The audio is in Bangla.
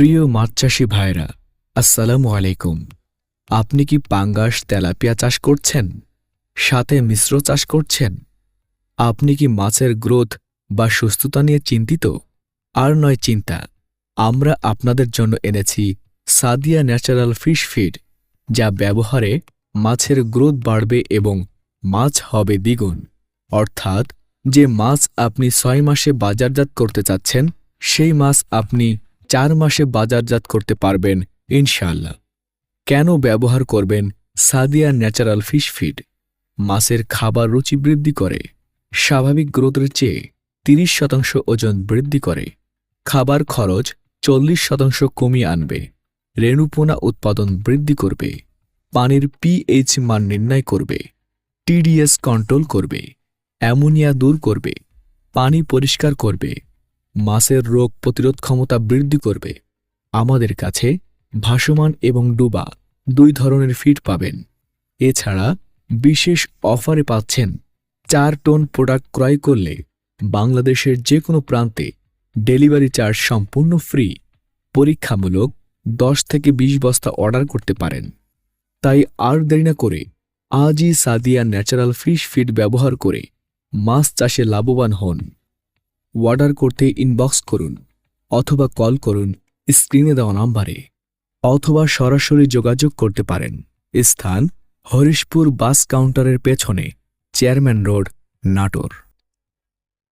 প্রিয় মাছ চাষি ভাইরা, আসসালামু আলাইকুম। আপনি কি পাঙ্গাস তেলাপিয়া চাষ করছেন? সাথে মিশ্র চাষ করছেন? আপনি কি মাছের গ্রোথ বা সুস্থতা নিয়ে চিন্তিত? আর নয় চিন্তা, আমরা আপনাদের জন্য এনেছি সাদিয়া ন্যাচারাল ফিশ ফিড, যা ব্যবহারে মাছের গ্রোথ বাড়বে এবং মাছ হবে দ্বিগুণ। অর্থাৎ, যে মাছ আপনি ছয় মাসে বাজারজাত করতে চাচ্ছেন, সেই মাছ আপনি চার মাসে বাজারজাত করতে পারবেন, ইনশাআল্লাহ। কেন ব্যবহার করবেন সাদিয়া ন্যাচারাল ফিশ ফিড? মাছের খাবার রুচি বৃদ্ধি করে, স্বাভাবিক গ্রোথের চেয়ে তিরিশ শতাংশ ওজন বৃদ্ধি করে, খাবার খরচ চল্লিশ শতাংশ কমিয়ে আনবে, রেণুপোনা উৎপাদন বৃদ্ধি করবে, পানির পিএইচ মান নির্ণয় করবে টিডিএস কন্ট্রোল করবে, অ্যামোনিয়া দূর করবে, পানি পরিষ্কার করবে মাছের রোগ প্রতিরোধ ক্ষমতা বৃদ্ধি করবে। আমাদের কাছে ভাসমান এবং ডুবা দুই ধরনের ফিড পাবেন। এছাড়া বিশেষ অফারে পাচ্ছেন চার টন প্রোডাক্ট ক্রয় করলে বাংলাদেশের যে কোনো প্রান্তে ডেলিভারি চার্জ সম্পূর্ণ ফ্রি পরীক্ষামূলক দশ থেকে ২০ বস্তা অর্ডার করতে পারেন। তাই আর দেরি না করে আজই সাদিয়া ন্যাচারাল ফিশ ফিড ব্যবহার করে মাছ চাষে লাভবান হন। অর্ডার করতে ইনবক্স করুন অথবা কল করুন স্ক্রিনে দেওয়া নম্বরে অথবা সরাসরি যোগাযোগ করতে পারেন। স্থান হরিশপুর বাস কাউন্টারের পেছনে চেয়ারম্যান রোড নাটোর।